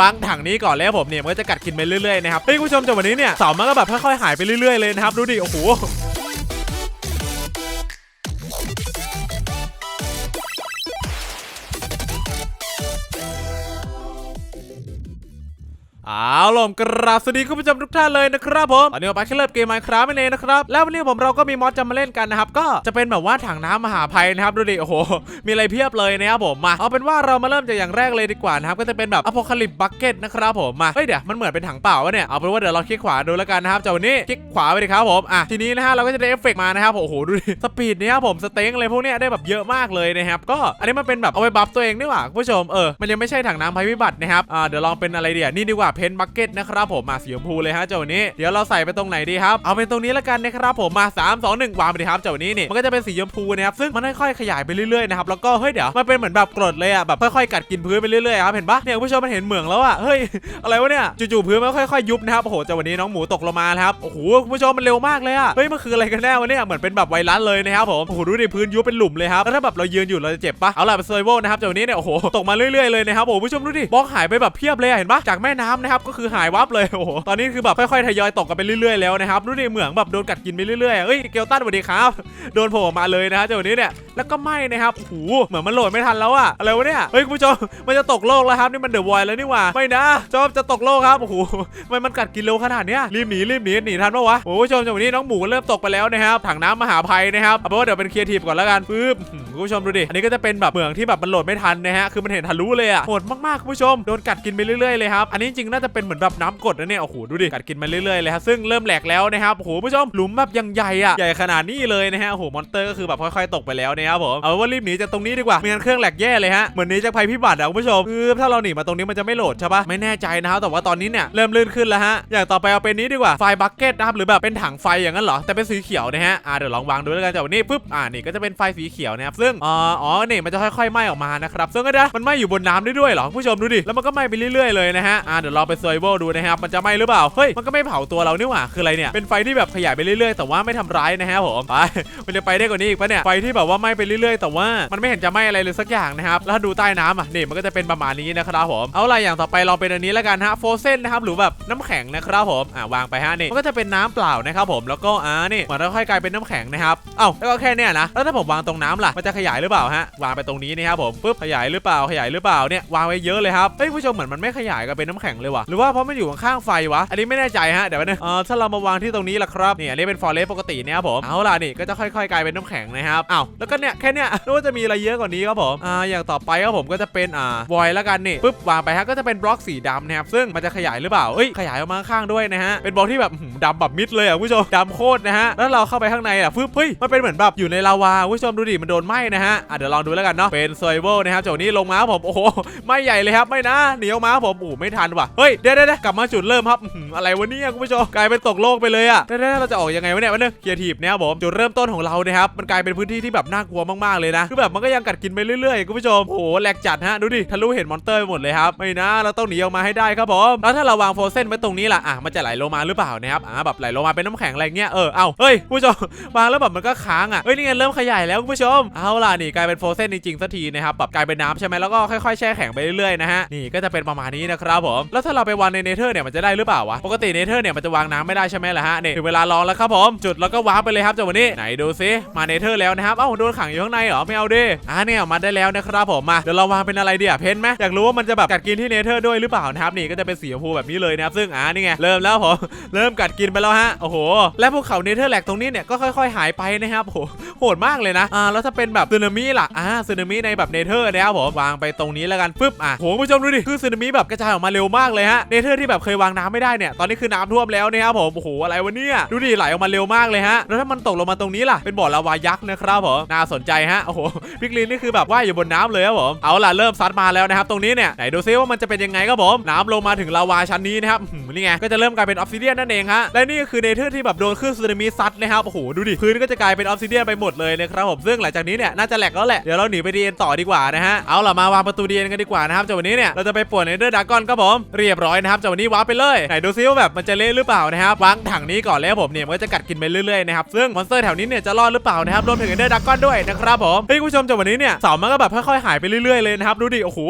วางถังนี้ก่อนแล้วผมเนี่ยมันก็จะกัดกินไปเรื่อยๆนะครับเฮ้ยคุณผู้ชมจาวันนี้เนี่ยเสามันก็แบบค่อยๆหายไปเรื่อยๆเลยนะครับดูดิโอ้โห เอาล่ะกราบสวัสดีคุณผู้ชมทุกท่านเลยนะครับผมตอนนี้เราไปแค่เริ่มเกมไมค์ครับนั่เองนะครับ แล้ววันนี้ผมเราก็มีมอดจะมาเล่นกันนะครับ ก็จะเป็นแบบว่าถังน้ำมหาภัยนะครับดูดิโอ้โห มีอะไรเพียบเลยนะครับผมมาเอาเป็นว่าเรามาเริ่มจากอย่างแรกเลยดีกว่านะครับก็จะเป็นแบบอ p o c a l y p บักเก็ตนะครับผมมาเฮ้ยเดี๋ยวมันเหมือนเป็นถังเปล่าวะเนี่ยเอาเป็นว่าเดี๋ยวเราคลิกขวาดูแล้วกันนะครับจากวันนี้คลิกขวาไปเลยครับผมอะทีนี้นะฮะเราก็จะได้เอฟเฟกต์มานะครับโอ้โหดูดิสปีดเนี่ยครับผมสเต็งอะไรพวกเนี้ยได้แบบเยอะมากเลยนะครับก็อันนี้มันเป็นแบบเอาไว้บัฟตัวเองนี่หว่าคุณผู้ชมเออมันยังไม่ใช่ถังน้ำภัยพิบัตินะครับอ่าเดี๋ยวลองเป็นอะไรเดี๋ยวนี่ดีกว่าเพนบักเก็ตนะครับผมมาสีชมพูเลยฮะเจ้านี้เดี๋ยวเราใส่ไปตรงไหนดีครับเอาเป็นตรงนี้ล้วกันนะครับผมมา 3 2 1วางไปดีครับเจ้านี้นี่มันก็จะเป็นสีชมพูนะครับซึ่งมันค่อยๆขยายไปเรื่อยๆนะครับแล้วก็เฮ้ยเดี๋ยวมันเป็นเหมือนแบบกรดเลยอะแบบค่อยๆกัดกินพื้นไปเรื่อยๆครับเห็นปะเนี่ยผู้ชมมันเห็นเหมืองแล้วอะเฮ้ยอะไรวะเนี่ยจู่ๆพื้นมันค่อยๆยุบนะครับโอ้โหเจ้าวันนี้น้องหมูตกลงมาครับโอ้โหผู้ชมมันเร็วมากเลยอะเฮ้ยมันคืออะไรกันแน่วะเนี่ยเหมือนเป็นแบบไวรัสเลยนะครับผมโอ้โหดูดิพื้นยุบเป็นหลุมเลยครับแล้วถ้าแบบเรายืนอยู่เราจะเจ็บปะเอาล่ะเป็นเซอร์โวนะครับเจ้าวันนี้เนี่ยโอ้โหตกมาเรื่อยๆเลยนะครับโอ้ผู้ชมดูดิบล็อกหายไปแบบเพียบเลยอะเห็นปะจากแม่น้ำนะครับก็คือหายวับเลยโอ้โหตอนนี้คือแบบค่อยๆทยอยตกกันไปเรื่อยๆแล้วนะครับดูดิเหมืองแบบโดนกัดกินไปเรื่อยๆเอ้ยเกลตันสวัสดีครับ โดนโผล่ออกมาเลยนะฮะจาวันนี้เนี่ยแล้วก็ไหม้นะครับโอ้โหเหมือนมันโหลดไม่ทันแล้วอะอะไรวะเนี่ยเฮ้ยคุณผู้ชมมันจะตกโลกแล้วครับนี่มันเดอะวอยแล้วนี่หว่าไม่นะจอมจะตกโลกครับโอ้โหทำไมมันกัดกินเร็วขนาดเนี้ยรีบหนีรีบหนีหนีทันปะวะโอ้คุณผู้ชมจากวันนี้น้องหมูก็เริ่มตกไปแล้วนะครับถังน้ำมหาภัยนะครับเอาเป็นว่าเดี๋ยวเป็นครีเอทีฟก่อนแล้วกันปึ๊บคุณผู้ชมดูดิอันนี้ก็จะเป็นแบบเหมืองที่แบบมันโหลดไม่ทันนะฮะคือมันเห็นทะลุเลยอะโหดมากๆคุณผู้ชมโดนกัดกินไปเรื่อยๆเลยครับอันนี้จริงน่าจะเป็นเหมือนแบบน้ำกดนะเนี่ยโอ้โหดูดิกัดกินมาเรื่อยๆเลยครับซึ่งเริ่มแหลกแล้วนะครับโอ้โหผู้ชมหลุมแบบยังใหญ่อะใหญ่ขนาดนี้เลยนะฮะโอ้โหมอนเตอร์ก็คือแบบค่อยๆตกไปแล้วนะครับผมเอาว่ารีบหนีจากตรงนี้ดีกว่าไม่งั้นเครื่องแหลกแย่เลยฮะเหมือนนี้จากภัยพิบัติอะคุณผู้ชมคือถ้าเราหนีมาตรงนี้มันจะไม่โหลดใช่ปะไม่แน่ใจนะครับแต่ว่าตอนนี้เนี่ยเริ่มลื่นขึ้นแล้วฮะอย่างต่อไปเอาเป็นนี้ดีกว่าไฟบักเก็ตนะครับหรือแบบเป็นถังไฟอย่างนั้นเหรอแต่เป็นสีเขียวนะฮะอ่าเดี๋ยวลองวางดูแล้วกันจากวันนี้ปุ๊บอ่านี่ก็จะเป็นไฟสีเขียวนะครับซึ่งอ๋ออ๋อนี่มันจะค่อยๆไหม้ออกมานะครับซึ่งก็ได้มันไหม้อยู่บนน้ำได้ด้วยเหรอผู้ชมดูดิแล้วมันก็ไหม้ไปเรื่อยๆเลยนะฮะอ่าเดี๋ยวเราไปซอร์ไวดูนะครับมันจะไหม้หรือเปล่าเฮ้ยมันก็ไม่เผาตัวเรานี่หว่าคืออะไรเนี่ยเป็นไฟที่แบบขยายไปเรื่อยๆ แต่ว่าไม่ทำร้ายนะฮะผมไปมันจะไปได้กว่านี้อีกปะเนี่ยไฟที่แบบว่าไหม้ไปเรื่อยๆ แต่ว่ามันไม่เห็นจะไหม้อะไรเลยสักอย่างนะครับแล้วถ้าดูใต้น้ำอะนี่มันก็จะเป็นประมาณนี้นะครับผมเอาล่ะอย่างต่อไปเราเป็นอันนี้แล้วกันฮะโฟเซนนะครับหรือแบบน้ำแข็งนะครับผมอ่าวางไปฮะนี่มันก็จะเป็นน้ำเปล่านะครับผมแล้วก็อ่านี่มันค่อยกลายเป็นน้ำแข็งนะครับเอ้าแล้วก็แค่เนี้ยนะแล้วถ้าผมวางตรงน้ำล่ะมันจะขยายหรือเปล่าฮะวางไปตรงนี้นี่ครับผมปุ๊บขยายหรือเปล่าขยายหรือเปล่าเนี่ยวางไว้เยอะเลยครับเฮ้ยผู้ชมเหมือนมันไม่ขยายก็เป็นน้ำแข็งเลยว่ะรือว่าเพราะมันอยู่ข้างไฟวะ อันนี้ไม่แน่ใจฮะ เดี๋ยวนะเออถ้าเรามาวางที่ตรงนี้ล่ะครับ นี่อันนี้เป็นฟอเรสปกติเนี่ยครับผม เอาล่ะนี่ก็จะค่อยๆกลายเป็นน้ำแข็งนะครับอ้าวแล้วก็เนี่ยแค่เนี้ยนึกว่าจะมีอะไรเยอะกว่านี้ครับผม อ่า อย่างต่อไปครับผมก็จะเป็นอ่าวอยแล้วกันนี่ปุ๊บวางไปฮะก็จะเป็นบล็อกสีดำนะครับ ซึ่งมันจะขยายหรือเปล่าเอ้ย ขยายออกมาข้างด้วยนะฮะ เป็นบล็อกที่แบบหืมดำแบบมิดเลยอะคุณผู้ชมดำโคตรนะฮะ แล้วเราเข้าไปข้างในอะปึ๊บเฮ้ย มันเป็นเหมือนแบบอยู่ในลาวาผู้ชมดูดิ มันโดนไหม้นะฮะ อะเดี๋ยวลองดูแล้วกันเนาะ เป็นเซอร์ไวลนะครับโจนี้ลงมาผม โอ้โห ไม้ใหญ่เลยครับ ไม่นะหนีออกมาผมโอ้ไม่ทันว่ะ เฮ้ยเดี๋ยวเดี๋ยวเดี๋ยวกลับมาจุดเริ่มครับอะไรวะเนี่ยคุณผู้ชมกลายเป็นตกโลกไปเลยอะเดี๋ยวเดี๋ยวเราจะออกยังไงวะเนี่ยวันนึงเคียร์ทีฟนะครับผมจุดเริ่มต้นของเรานะครับมันกลายเป็นพื้นที่ที่แบบน่ากลัวมากๆเลยนะคือแบบมันก็ยังกัดกินไปเรื่อยๆคุณผู้ชมโอ้โหแหลกจัดฮะดูดิทะลุเห็นมอนเตอร์ไปหมดเลยครับไม่นะเราต้องหนีออกมาให้ได้ครับผมแล้วถ้าเราวางโฟเซนไว้ตรงนี้ล่ะอะมันจะไหลลงมาหรือเปล่านะครับอะแบบไหลลงมาเป็นน้ำแข็งอะไรเงี้ยเออเอาเฮ้ยคุณผู้ชมวางแล้วแบบมันก็ค้างอะเฮ้ยนี่ไงเริ่มขยายแล้วคุณผู้ชมเอาล่ะนี่กลายเป็นโฟเซนจริงๆสักทีนะครับแบบกลายเป็นน้ำใช่ไหมแล้วก็ค่อยๆแช่แข็งไปเรื่อยๆนะฮะนี่ก็จะเป็นประมาณนี้นะครับผมแล้วถ้าเราไปวางในเนเธอร์เนี่ยมันจะได้หรือเปล่าวะปกติเนเธอร์เนี่ยมันจะวางน้ำไม่ได้ใช่ไหมล่ะฮะนี่ถึงเวลาลองแล้วครับผมจุดแล้วก็วางไปเลยครับจากวันนี้ไหนดูซิมาเนเธอร์แล้วนะครับเอ้าโดนขังอยู่ข้างในเหรอไม่เอาดิอ่าเนี่ยออกมาได้แล้วนะครับผมมาเดี๋ยวเราวางเป็นอะไรดีอะเพนไหมอยากรู้ว่ามันจะแบบกัดกินที่เนเธอร์ด้วยหรือเปล่านะครับนี่ก็จะเป็นสีชมพูแบบนี้เลยนะครับซึ่งอ่านี่ไงเริ่มแล้วผมเริ่มกัดกินไปแล้วฮะโอ้โหและภูเขาเนเธอร์แลกตรงนี้เนี่ยก็ค่อย ๆ หายไปนะครับโอ้โหโหดมากเลยนะอ่าแล้วถ้าเป็นแบบสึนามิล่ะอ่าสึนามิในแบบเนเธอร์นะครับผมวางไปตรงนี้แล้วกันปึ๊บอะโหผู้ชมดูดิคือสึนามิแบบกระจายออกมาเร็วมากเลยฮะเนเธอร์ที่แบบเคยวางน้ำไม่ได้เนี่ย ตอนนี้คือน้ำท่วมแล้วนะครับผม โอ้โห อะไรวะเนี่ย ดูดิ ไหลออกมาเร็วมากเลยฮะ แล้วถ้ามันตกลงมาตรงนี้ล่ะ เป็นบ่อลาวายักษ์นะครับผม น่าสนใจฮะ โอ้โห พิกลินนี่คือแบบว่ายอยู่บนน้ำเลยครับผม เอาล่ะ เริ่มซัดมาแล้วนะครับ ตรงนี้เนี่ย ไหนดูซิว่ามันจะเป็นยังไงครับผม น้ำลงมาถึงลาวาชั้นนี้นะครับนี่ไง ก็จะเริ่มกลายเป็นออฟซิเดียนนั่นเองฮะ และนี่ก็คือเนเธอร์ที่แบบโดนคลื่นสึนามิซัดนะครับ โอ้โห ดูดิ พื้นก็จะกลายเป็นออฟซิเดียนไปหมดเลยนะครับผม ซึ่งหลังจากนี้เนี่ยน่าจะแหลกแล้วแหละ เดี๋ยวเราหนีไปดีเอ็นต่อดีกว่านะฮะ เอาล่ะมาวางประตูดีเอ็นกันดีกว่านะครับจากวันนี้เนี่ยเราจะไปป่วนเนเธอร์ดากอนครับผมเรียบร้อยนะครับจากวันนี้ว้าร์ปไปเลยไหนดูซิว่าแบบมันจะเละหรือเปล่านะครับวางถังนี้ก่อนแล้วผมเนี่ยมันก็จะกัดกินไปเรื่อยๆนะครับซึ่งมอนสเตอร์แถวนี้เนี่ยจะรอดหรือเปล่านะครับรวมถึงเนเธอร์ดักกอนด้วยนะครับผมเฮ้ยคุณผู้ชมจากวันนี้เนี่ยเสามันก็แบบค่อยๆหายไปเรื่อยๆเลยนะครับดูดิโอ้โห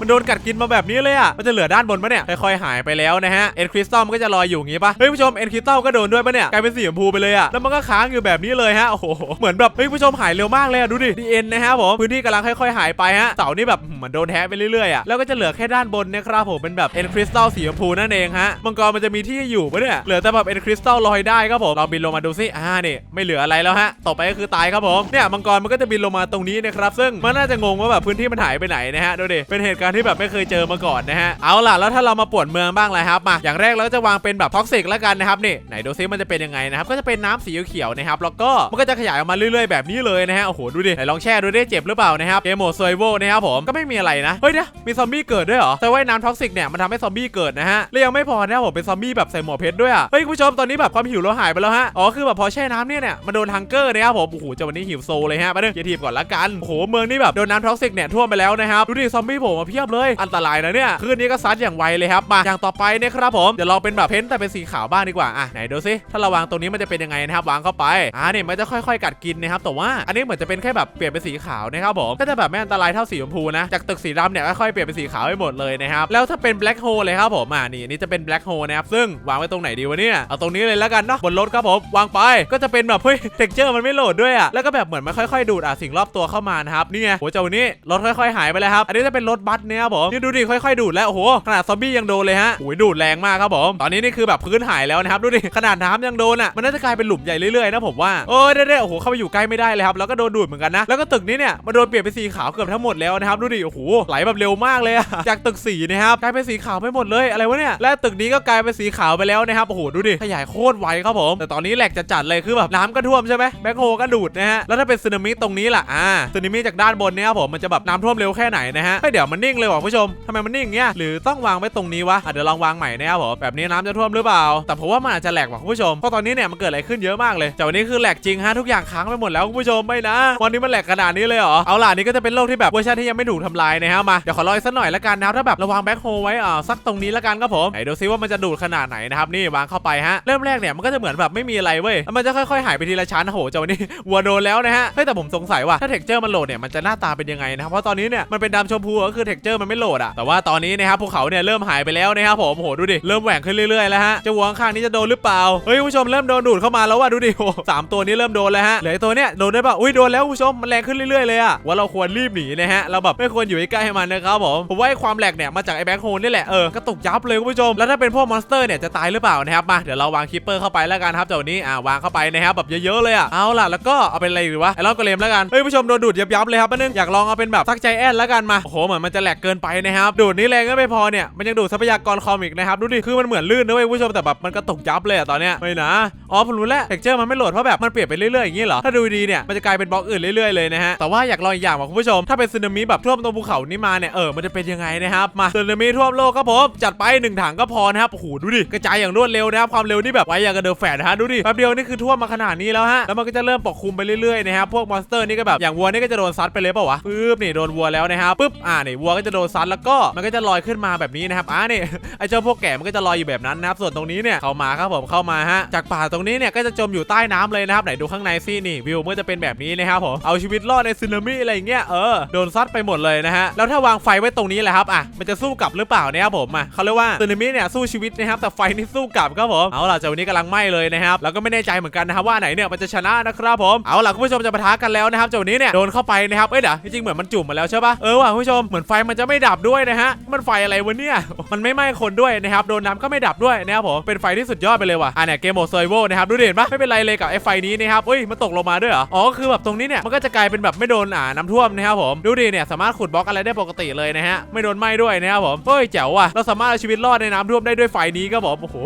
มันโดนกัดกินมาแบบนี้เลยอะ มันจะเหลือด้านบนปะเนี่ย ค่อยๆหายไปแล้วนะฮะ เอ็นคริสตัลมันก็จะลอยอยู่อย่างงี้ปะเฮ้ยผู้ชม เอ็นคริสตัลก็โดนด้วยปะเนี่ย กลายเป็นสีชมพูไปเลยอะ แล้วมันก็ค้างอยู่แบบนี้เลยฮะ โอ้โห เหมือนแบบเฮ้ยผู้ชมหายเร็วมากเลยอะดูดิดีเอ็นนะฮะผม พื้นที่กำลังค่อยๆหายไปฮะ เสานี่แบบเหมือนโดนแทะไปเรื่อยๆอะ แล้วก็จะเหลือแค่ด้านบนนะครับผม เป็นแบบเอ็นคริสตัลสีชมพูนั่นเองฮะ มังกรมันจะมีที่อยู่ปะเนี่ย เหลือแต่แบบเอ็นคริสตัลลอยได้ครับผมเราบินลงมาดูซิอ่านี่ไม่เหลืออะไรแล้วฮะต่อไปก็คือตายครับผมเนี่ยมังกรมันก็จะบินลงมาตรงนี้นะครับซึ่งมันน่าจะงงว่าแบบพื้นที่มันหายไปไหนนะฮะดูดิเป็นเหตุการณ์ที่แบบไม่เคยเจอมาก่อนนะฮะเอาล่ะแล้วถ้าเรามาปวนเมืองบ้างเลยครับมาอย่างแรกเราก็จะวางเป็นแบบท็อกซิกแล้วกันนะครับนี่ไหนดูซิมันจะเป็นยังไงนะครับก็จะเป็นน้ำสีเขียวนะครับแล้วก็มันก็จะขยายออกมาเรื่อยๆแบบนี้เลยนะฮะโอ้โหดูดิไหนลองแช่ดูไดิเจ็บหรือเปล่านะครับเกมโหมดซวยโวนะครับผมก็ไม่มีอะไรนะเฮ้ยเดี๋ยมีซอมบี้เกิดด้วยเหรอแต่ว่าน้ำท็อกซิกเนี่ยมันทำให้ซอมบี้เกิดนะฮะแล้วยังไม่พอนะผมเป็นซอมบี้แบบใส่หมวกเพชรด้วยอะเฮ้ยคุณผู้ชมตอนนี้แบบความหิวเราหายไปแล้วฮะอ๋อคือแบบพอแช่น้ำเนี่ยเนี่ยมันโดนฮังเกอร์นะครับผมโอ้โหจะวันนี้หิวโซเลยฮะมาด้อเกียร์ทีมก่อนละกันโอ้โหเมืองนี่แบบโดนน้ำท็อกซิกเนี่ยท่วมไปแล้วนะครับดูดิซอมบี้โผล่มาเพียบเลย อันตรายนะเนี่ยคืนนี้ก็ซัดอย่างไวเลยครับมาอย่างต่อไปเนี่ยครับผมเดี๋ยวเราเป็นแบบเพ้นท์แต่เป็นสีขาวบ้างดีกว่าอะไหนดูซิถ้าเราวางตรงนี้มันจะเป็นยังไงนะครับวางเข้าไปอ่าเนี่ยมันจะค่อยๆ กัดกินนะครับแต่ว่าอันนี้เหมือนจะเป็นแค่แบบเปลี่ยนเป็นสีขาวนะครับผมก็จะแบบไม่อันตรายเท่าสีชมพูนะจากตึกสีดำเนี่ยค่อยๆเปลี่ยนเป็นสีขาวให้หมดเลยนะครับแล้วถ้าเป็นแบล็คโฮเลยครับผมอ่านี่อันนี่จะเป็นแบล็คโฮนะครับซึ่งวางไว้ตรงไหนดีวะเนี่ยเอาตรงนี้เลยแล้วกันเนาะบนรถครับผมวางไปก็จะเป็นแบบเฮ้ยเท็กเจอร์มันไม่โหลดด้วยอะแล้วก็แบบเหมือนมันค่อยๆ ดูดอะสิ่งรอบตัวเข้ามานะครับนี่ไงโหเจ้าวันนี้รถค่อยๆ หายไปแล้วครับอันนี้จะเป็นรถบัสเนี่ยครับผมนี่ดูดิค่อยๆดูดแล้วโอ้โหขนาดซอมบี้ยังโดนเลยฮะโอ้ยดูดแรงมากครับผมตอนนี้นี่คือแบบพื้นหายแล้วนะครับดูดิขนาดน้ำยังโดนอะมันน่าจะกลายเป็นหลุมใหญ่เรื่อยๆนะผมว่าโอ้ยได้ๆโอ้โหเข้าไปอยู่ใกล้ไม่ได้เลยครับแล้วก็โดนดูดเหมือนกันนะแล้วก็ตึกนี้เนี่ยมันโดนเปลี่ยนเป็นสีขาวเกือบทั้งหมดแล้วนะครับดูดิโอ้โหไหลแบบเร็วมากเลยอะจากตึกสีนะครับกลายเป็นสีขาวไปหมดเลยอะไรวะเนี่ยและตึกนี้ก็กลายเป็นสีขาวไปแล้วนะครับโอ้โหดูดิขยายโคตรไวครับผม แต่ตอนนี้แหลกจะจัดเลยคือแบบน้ำก็ท่วมใช่ไหมแบ็คโฮก็ดูดนะฮะแล้วถ้าเป็นสึนามิตรงนี้ล่ะอ่าสึนามิจากด้านบนเนี่ยครับผมมันจะแบบน้ำท่วมเร็วแค่ไหนนะฮะเฮ้เดี๋ยวมันนิ่งเลยว่ะผู้ชมทำไมมันนิ่งเงี้ยหรือต้องวางไว้ตรงนี้วะอะเดี๋ยวลองวางใหม่นะครับผมแบบนี้น้ำจะท่วมหรือเปล่า แต่ผมว่ามันอาจจะแหลกว่ะคุณผู้ชมเพราะตอนนี้เนี่ยมันเกิดอะไรขึ้นเยอะมากเลยแต่วันนี้คือแหลกจริงฮะทุกอย่างค้างไปหมดแล้วคุณผู้ชมไม่นะ วันนี้มันแหลกขนาดนี้เลยเหรอเอาล่ะนี่ก็จะเป็นโลกที่แบบเวอร์ชันที่ยังไม่ถูกทำลายนะฮะมาเดี๋ยวขอรออีกสักหน่อยละกันนะถ้าแบบระวังแบ็คโฮไว้อ่าสักตรงนี้ละกันครับผมไหนดูซิว่ามันจะดูดขนาดไหนนะครับนี่วางเข้าไปฮะเริ่มแรกเนี่ยมันก็จะเหมือนแบบไม่มีอะไรเว้ยมันจะค่อยๆหายไปทีละชั้นโอ้โหจ้าวันนี้วัวโดนแล้วนะฮะเฮ้แต่ผมสงสัยว่าถ้าเท็กเจอร์มันโหลดเนี่ยมันจะหน้าตาเป็นยังไงนะครับเพราะตอนนี้เนี่ยมันเป็นดำชมพูก็คือเท็กเจอร์มันไม่โหลดอะแต่ว่าตอนนี้นะครับภูเขาเนี่ยเริ่มหายไปแล้วนะครับผมโอ้โหดูดิเริ่มแหว่งขึ้นเรื่อยๆแล้วฮะเจะวัวข้างนี้จะโดนหรือเปล่าเฮ้ยผู้ชมเริ่มโดนดูดเข้ามาแล้วว่ะดูดิโอ้โหสามตัวนี้เริ่มโดนแล้วฮะเหลือตัวเนี้ยโดนได้ป่ะอุ้ยโดนแล้วผู้ชมมันแรงขึ้นเรื่อยๆเลยอะว่าเราควรรีบหนีนะฮะเราแบบไม่ควรอยู่ใกล้ๆมันนะครับผมผมว่าไอความแหลกเนี่ยมาจากไอ้แบ็คโฮลนี่แหละเออกระตุกยับเลยคุณผู้ชมแล้วถ้าเป็นพวกมอนสเตอร์เนี่ยจะตายหรือเปล่านะครับมาเดี๋ยวเราวางคิปเปอร์เข้าไปแล้วกันครับเจ้านี้อ่าวางเข้าไปนะครับแบบเยอะๆเลยอะเอาล่ะแล้วก็เอาเป็นอะไรดีวะไอ้รอบกระเลมแล้วกันเฮ้ยผู้ชมโดนดูดยับๆเลยครับนึงอยากลองเอาเป็นแบบซักใจแอนแล้วกันมาโอ้โหเหมือนมันจะแหลกเกินไปนะครับดูดนี้แรงก็ไม่พอเนี่ยมันยังดูดทรัพยากรคอมอีกนะครับดูดิคือมันเหมือนลื่นนะเว้ยผู้ชมแต่แบบมันกระตกยับเลยอะตอนเนี้ยไม่นะอ๋อผมรู้แล้วเท็กเจอร์มันไม่โหลดเพราะแบบมันเปลี่ยนไปเรื่อยๆอย่างนี้เหรอถ้าดูดีเนี่ยมันจะกลายเป็นบล็อกอื่นเรื่อยๆเลยนะฮะแต่ว่าอยากลองอีกอย่างว่ะคุณผู้ชมถ้าเป็นสึนามิแบบท่วมตรงภูเขานี่มาเนี่ยเออมันจะเป็นยังไงนะครับมาสึนามิท่วมโลกครับผมจัดไปหนึ่งถังก็พอนะครับโอ้โหดูดิกระจายอย่างรวดเร็วนะครับความเร็วนี่แบบไวอย่างกระเดินแฝดนะฮะดูดิแป๊บเดียวนี่คือท่วมมาขนาดนี้แล้วฮะแล้วมันก็จะเริ่มปกคลุมไปเรื่อยๆนะครับพวกมอนสเตอร์นี่ก็แบบอย่างวัวนี่ก็จะโดนซัดไปเลยเปล่าวะปึ๊บนี่โดนวัวแล้วนะครับปึ๊บอ่านี่วัวก็จะโดนซัดแล้วก็มันก็จะลอยขึ้นมาแบบนี้นะครับอ่านี่ไอ้เจ้าพวกแก่มันก็จะลอยอยู่แบบนั้นนะครับส่วนตรงนี้เนี่ยเข้ามาครับผมเข้ามาฮะจากป่าตรงนี้เนี่ยก็จะจมอยู่ใต้น้ำเลยนะครับไหนดูข้างในสินี่วิวมันจะเป็นแบบนี้นะครับผมเอาชีวิตรอดในสึนามิอะไรเงี้ยเออโดนซัดไปหมดเลยนะฮะแล้วถ้าวางไฟไว้ตรงนี้แหละครับอะมันจะสู้กลับหรือเปล่าเนี่ยครับผมอะเขาเรียกว่าสึนามิเนี่ยสู้ชีวิตนะครับแต่ไฟนี่สู้กลับครับผมเอาล่ะจ้าวันนี้กำลังไหม้เลยนะครับแล้วก็ไม่แน่ใจเหมือนกันนะครับว่าไหนเนี่ยมันจะชนะนะครับผมเอาล่ะคุณผู้ชมจะปะทะกันแล้วนะครับจ้าวันนี้เนี่ยโดนเข้าไปนะครับเอ้ยเดี๋ยวจริงเหมือนมันจุ่มมาแล้วใช่ปะเออว่ะคุณผู้ชมเหมือนไฟมันจะไม่ดับด้วยนะฮะ มันไฟอะไรวะเนี่ย มันไม่ไหม้คนด้วยนะครับ โดนน้ำก็ไม่ดับด้วยนะครับผม เป็นไฟที่สุดยอดไปเลยว่ะ อะเนี่ยเกมโหมดเซอร์โวนะครับ ดูดิเห็นปะไม่เป็นไรเลยกับไอ้ไฟนี้นะครับเอ้ย มันตกลงมาด้วยเหรอ อ๋อ คือแบบตรงนี้เนี่ย มันก็จะกลายเป็นแบบไม่โดนอ่าน้ำท่วมนะครับผม ดูดิเนี่ย สามารถขุดบล็อกอะไรได้ปกติเลยนะฮะ ไม่โดนไหม้ด้วยนะครับผมเฮ้ยแจ๋วว่ะ เราสามารถเอาชีวิตรอดในน้ำท่วมได้ด้วยไฟนี้ครับผมโอ้โห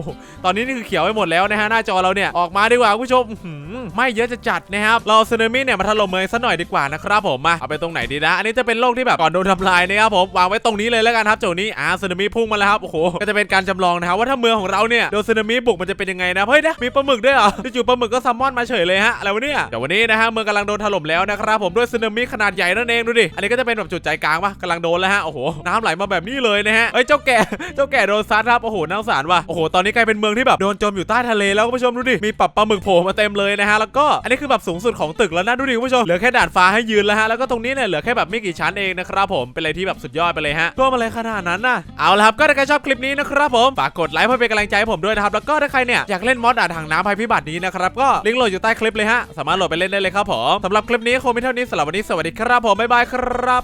ตอนนี้นี่คือเขียวไปหมดแล้วนะฮะ หน้าจอเราเนี่ย ออกมาดีกว่าผู้ชมหือไม่เยอะจะจัดนะครับ เราสึนามิเนี่ยมาถล่มเมืองซะหน่อยดีกว่านะครับผมมาเอาไปตรงไหนดีนะ อันนี้จะเป็นโลกที่แบบก่อนโดนทำลายนะครับผมวางไว้ตรงนี้เลยแล้วกันครับโจนี้อ่าสึนามิพุ่งมาแล้วครับโอ้โหก็จะเป็นการจำลองนะครับว่าถ้าเมืองของเราเนี่ยโดนสึนามิบุกมันจะเป็นยังไงนะเฮ้ยนะมีปลาหมึกด้วยเหรอจู่ปลาหมึกก็ซัมมอนมาเฉยเลยฮะอะไรวะเนี่ยเดี๋ยววันนี้นะฮะเมืองกำลังโดนถล่มแล้วนะครับผมด้วยสึนามิขนาดใหญ่นั่นเองดูดิอันนี้ก็จะเป็นแบบจุดใจกลางปะกำลังโดนแล้วฮะโอ้โหน้ำไหลมาแบบนี้เลยนะฮะเอ้ยเจ้าแก่เจ้าแก่โดนซัดครับโอ้โหน่าสงสารว่ะโอ้โหตอนนี้กลายเป็นเมืองที่แบบโดนจมอยู่ใต้ทะเลแล้วคุณผู้ชมดูดิมีปับปลาหมึกโผล่มาเต็มเลยนะฮะแล้วก็อันนี้คือแบบสูงสุดของตึกแล้วนะดูดิคุณผู้ชมเหลือแค่ดาดฟ้าให้ยืนแล้วฮะแล้วก็ตรงนี้เนี่ยเหลือแค่แบบไม่กี่ชั้นเองนะครับผมเป็นอะไรที่แบบสุดยอดไปเลยฮะท่วมมาเลยขนาดนั้นนะเอาละครับก็ถ้าใครชอบคลิปนี้นะครับผมฝากกดไลค์เพื่อเป็นกำลังใจให้ผมด้วยนะครับแล้วก็ถ้าใครเนี่ยอยากเล่นมอดด่าถังน้ำภัยพิบัตินี้นะครับก็ลิงก์โหลดอยู่ใต้คลิปเลยฮะสามารถโหลดไปเล่นได้เลยครับผมสำหรับคลิปนี้คงมีเท่านี้สำหรับวันนี้สวัสดีครับผมบ๊ายบายครับ